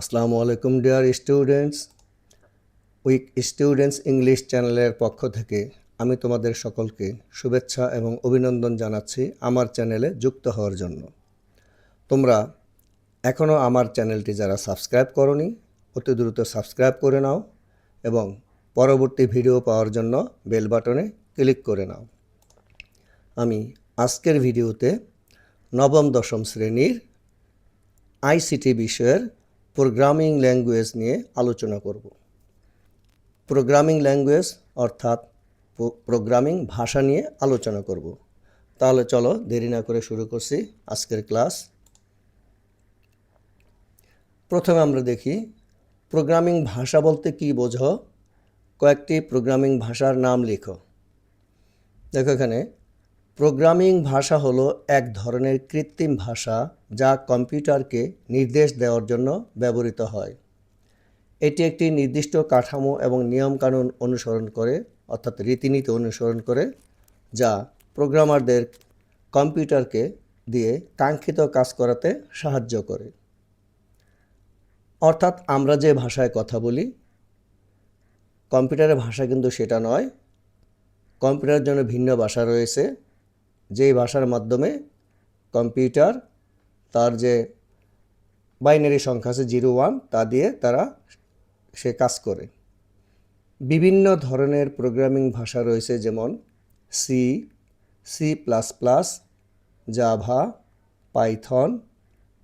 আসসালামু আলাইকুম, dear students. Week students English চ্যানেলের পক্ষ থেকে আমি তোমাদের সকলকে শুভেচ্ছা এবং অভিনন্দন জানাচ্ছি আমার চ্যানেলে যুক্ত হওয়ার জন্য। তোমরা এখনও আমার চ্যানেলটি যারা সাবস্ক্রাইব করনি, অতি দ্রুত সাবস্ক্রাইব করে নাও এবং পরবর্তী ভিডিও পাওয়ার জন্য বেল বাটনে ক্লিক করে নাও। আমি আজকের ভিডিওতে নবম দশম শ্রেণির আইসিটি বিষয়ের প্রোগ্রামিং ল্যাঙ্গুয়েজ নিয়ে আলোচনা করব। প্রোগ্রামিং ল্যাঙ্গুয়েজ অর্থাৎ প্রোগ্রামিং ভাষা নিয়ে আলোচনা করব। তাহলে চলো দেরি না করে শুরু করছি আজকের ক্লাস। প্রথমে আমরা দেখি, প্রোগ্রামিং ভাষা বলতে কি বোঝো? কয়েকটি প্রোগ্রামিং ভাষার নাম লিখো। দেখো এখানে প্রোগ্রামিং ভাষা হলো এক ধরনের কৃত্রিম ভাষা যা কম্পিউটারকে নির্দেশ দেওয়ার জন্য ব্যবহৃত হয়। এটি একটি নির্দিষ্ট কাঠামো এবং নিয়মকানুন অনুসরণ করে, অর্থাৎ রীতিনীতি অনুসরণ করে, যা প্রোগ্রামারদের কম্পিউটারকে দিয়ে কাঙ্ক্ষিত কাজ করাতে সাহায্য করে। অর্থাৎ আমরা যে ভাষায় কথা বলি, কম্পিউটারের ভাষা কিন্তু সেটা নয়। কম্পিউটারের জন্য ভিন্ন ভাষা রয়েছে। যেই ভাষার মাধ্যমে কম্পিউটার তার যে বাইনারি সংখ্যা আছে জিরো ওয়ান, তা দিয়ে তারা সে কাজ করে। বিভিন্ন ধরনের প্রোগ্রামিং ভাষা রয়েছে, যেমন C C plus plus Java, Python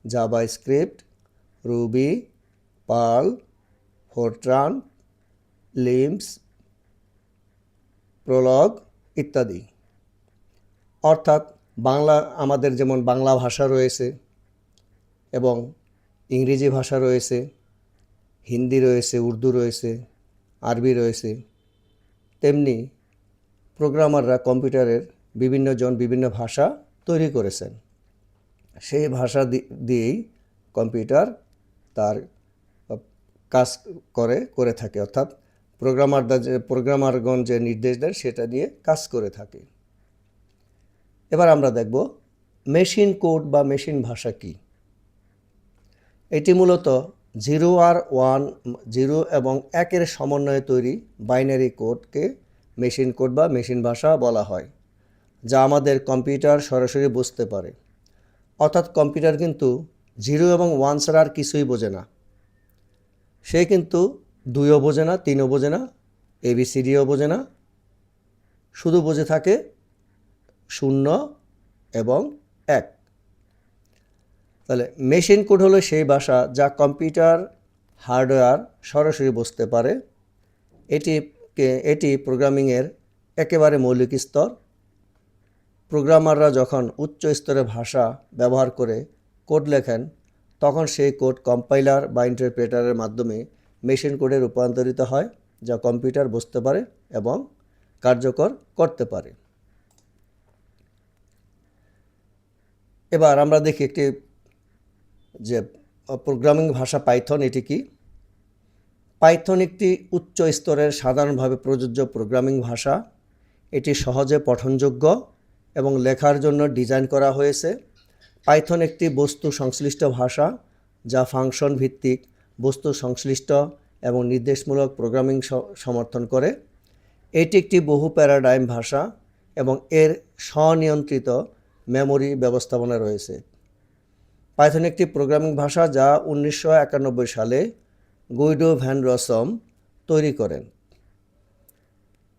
JavaScript Ruby, Perl, Fortran, limbs, Prolog ইত্যাদি। অর্থাৎ বাংলা, আমাদের যেমন বাংলা ভাষা রয়েছে এবং ইংরেজি ভাষা রয়েছে, হিন্দি রয়েছে, উর্দু রয়েছে, আরবি রয়েছে, তেমনি প্রোগ্রামাররা কম্পিউটারের বিভিন্ন জন বিভিন্ন ভাষা তৈরি করেছেন। সেই ভাষা দিয়েই কম্পিউটার তার কাজ করে করে থাকে। অর্থাৎ প্রোগ্রামাররা যে প্রোগ্রামারগণ যে নির্দেশ দেয় সেটা দিয়ে কাজ করে থাকে। এবার আমরা দেখব মেশিন কোড বা মেশিন ভাষা কি। এটি মূলত জিরো আর ওয়ান, জিরো এবং একের সমন্বয়ে তৈরি বাইনারি কোডকে মেশিন কোড বা মেশিন ভাষা বলা হয়, যা আমাদের কম্পিউটার সরাসরি বুঝতে পারে। অর্থাৎ কম্পিউটার কিন্তু জিরো এবং ওয়ান ছাড়া আর কিছুই বোঝে না। সে কিন্তু দুইও বোঝে না, তিনও বোঝে না এবিসিডিও বোঝে না, শুধু বোঝে থাকে শূন্য এবং এক। তাহলে মেশিন কোড হলো সেই ভাষা যা কম্পিউটার হার্ডওয়্যার সরাসরি বুঝতে পারে। এটিকে এটি প্রোগ্রামিংয়ের একেবারে মৌলিক স্তর। প্রোগ্রামাররা যখন উচ্চ স্তরের ভাষা ব্যবহার করে কোড লেখেন, তখন সেই কোড কম্পাইলার বা ইন্টারপ্রেটারের মাধ্যমে মেশিন কোডে রূপান্তরিত হয়, যা কম্পিউটার বুঝতে পারে এবং কার্যকর করতে পারে। এবার আমরা দেখি একটি, যে প্রোগ্রামিং ভাষা পাইথন এটি কি? পাইথন একটি উচ্চ স্তরের সাধারণভাবে প্রযোজ্য প্রোগ্রামিং ভাষা। এটি সহজে পঠনযোগ্য এবং লেখার জন্য ডিজাইন করা হয়েছে। পাইথন একটি বস্তু সংশ্লিষ্ট ভাষা, যা ফাংশন ভিত্তিক বস্তু সংশ্লিষ্ট এবং নির্দেশমূলক প্রোগ্রামিং সমর্থন করে। এটি একটি বহু প্যারাডাইম ভাষা এবং এর স্বনিয়ন্ত্রিত মেমোরি ব্যবস্থাপনা রয়েছে। পাইথন একটি প্রোগ্রামিং ভাষা যা উনিশশো একানব্বই সালে গুইডো ভ্যান রসম তৈরি করেন।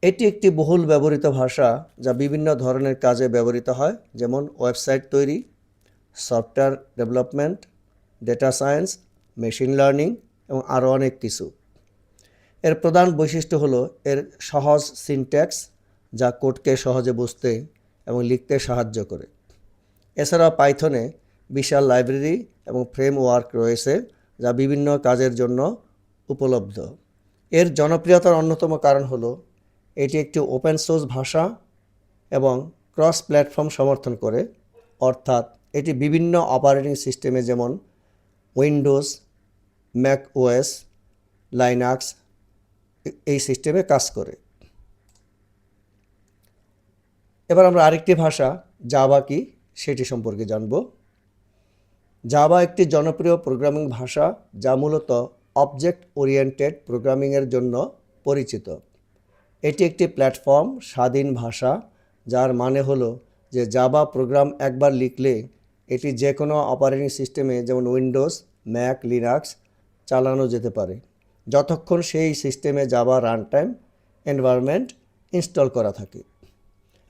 এটি একটি বহুল ব্যবহৃত ভাষা যা বিভিন্ন ধরনের কাজে ব্যবহৃত হয়, যেমন ওয়েবসাইট তৈরি, software development, data science, machine learning এবং আরও অনেক কিছু। এর প্রধান বৈশিষ্ট্য হলো এর সহজ সিনট্যাক্স যা কোডকে সহজে বুঝতে এবং লিখতে সাহায্য করে। এছাড়া পাইথনে বিশাল লাইব্রেরি এবং ফ্রেমওয়ার্ক রয়েছে যা বিভিন্ন কাজের জন্য উপলব্ধ। এর জনপ্রিয়তার অন্যতম কারণ হলো, এটি একটি ওপেন সোর্স ভাষা এবং ক্রস প্ল্যাটফর্ম সমর্থন করে। অর্থাৎ এটি বিভিন্ন অপারেটিং সিস্টেমে যেমন উইন্ডোজ, ম্যাক ওএস, লাইনাক্স, এই সিস্টেমে কাজ করে। এবার আমরা আরেকটি ভাষা, জাভা কি? সেটি সম্পর্কে জানব। জাভা একটি জনপ্রিয় প্রোগ্রামিং ভাষা যা মূলত অবজেক্ট ওরিয়েন্টেড প্রোগ্রামিংয়ের জন্য পরিচিত। এটি একটি প্ল্যাটফর্ম স্বাধীন ভাষা, যার মানে হলো যে জাভা প্রোগ্রাম একবার লিখলে এটি যে কোনো অপারেটিং সিস্টেমে যেমন উইন্ডোজ ম্যাক লিনাক্স চালানো যেতে পারে। যতক্ষণ সেই সিস্টেমে Java run time environment install করা থাকে।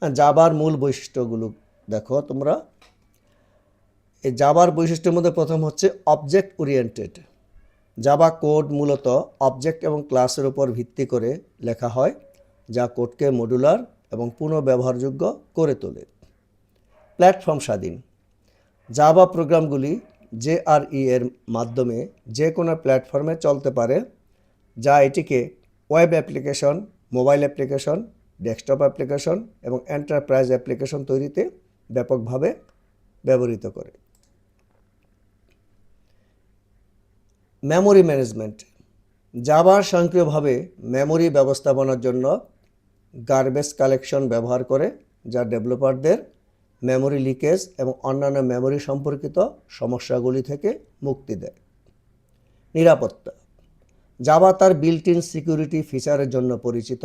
জাভার মূল বৈশিষ্ট্যগুলো দেখো তোমরা, এই জাভার বৈশিষ্ট্যের মধ্যে প্রথম হচ্ছে অবজেক্ট ওরিয়েন্টেড জাভা কোড মূলত অবজেক্ট এবং ক্লাসের উপর ভিত্তি করে লেখা হয়, যা কোডকে মডুলার এবং পুনঃব্যবহারযোগ্য করে তোলে। প্ল্যাটফর্ম স্বাধীন। জাভা প্রোগ্রামগুলি জেআরই এর মাধ্যমে যে কোনো প্ল্যাটফর্মে চলতে পারে, যা এটিকে web application mobile application desktop application এবং এন্টারপ্রাইজ অ্যাপ্লিকেশন তৈরিতে ব্যাপকভাবে ব্যবহৃত করে। মেমোরি ম্যানেজমেন্ট জাভা স্বয়ংক্রিয়ভাবে মেমোরি ব্যবস্থাপনার জন্য গার্বেজ কালেকশন ব্যবহার করে, যা ডেভেলপারদের মেমোরি লিকেজ এবং অন্যান্য মেমোরি সম্পর্কিত সমস্যাগুলি থেকে মুক্তি দেয়। নিরাপত্তা জাভা তার বিল্ট ইন সিকিউরিটি ফিচারের জন্য পরিচিত,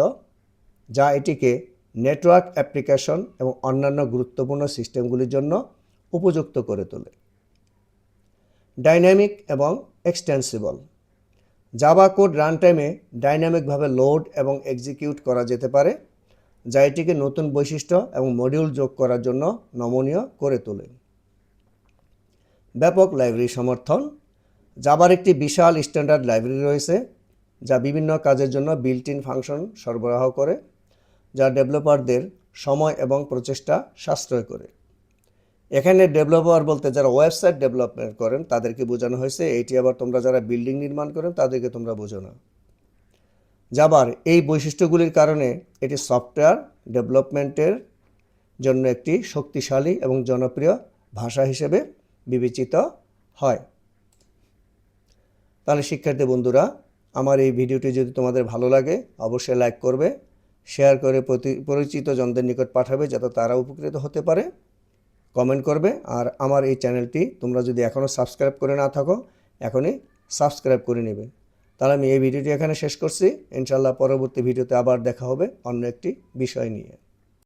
যা এটিকে নেটওয়ার্ক অ্যাপ্লিকেশন এবং অন্যান্য গুরুত্বপূর্ণ সিস্টেমগুলির জন্য উপযুক্ত করে তোলে। ডাইনামিক এবং এক্সটেন্সিবল। জাভা কোড রান টাইমে ডাইনামিকভাবে লোড এবং এক্সিকিউট করা যেতে পারে, যা এটিকে নতুন বৈশিষ্ট্য এবং মডিউল যোগ করার জন্য নমনীয় করে তোলে। ব্যাপক লাইব্রেরি সমর্থন। জাভার একটি বিশাল স্ট্যান্ডার্ড লাইব্রেরি রয়েছে, যা বিভিন্ন কাজের জন্য বিল্ট ইন ফাংশন সরবরাহ করে। যা ডেভেলপারদের সময় এবং প্রচেষ্টা সাশ্রয় করে। এখানে ডেভেলপার বলতে যারা ওয়েবসাইট ডেভেলপমেন্ট করেন, তাদেরকে বোঝানো হয়েছে এইটি আবার তোমরা যারা বিল্ডিং নির্মাণ করেন, তাদেরকে তোমরা বোঝো না। জাবার এই বৈশিষ্ট্যগুলির কারণে এটি সফটওয়্যার ডেভেলপমেন্টের জন্য একটি শক্তিশালী এবং জনপ্রিয় ভাষা হিসেবে বিবেচিত হয়। তাহলে শিক্ষার্থী বন্ধুরা, আমার এই ভিডিওটি যদি তোমাদের ভালো লাগে, অবশ্যই লাইক করবে শেয়ার করে পরিচিত জনদের নিকট পাঠাবে যাতে তারা উপকৃত হতে পারে। কমেন্ট করবে। আর আমার এই চ্যানেলটি তোমরা যদি এখনও সাবস্ক্রাইব করে না থাকো, এখনই সাবস্ক্রাইব করে নেবে। তাহলে আমি এই ভিডিওটি এখানে শেষ করছি। ইনশাল্লাহ পরবর্তী ভিডিওতে আবার দেখা হবে অন্য একটি বিষয় নিয়ে।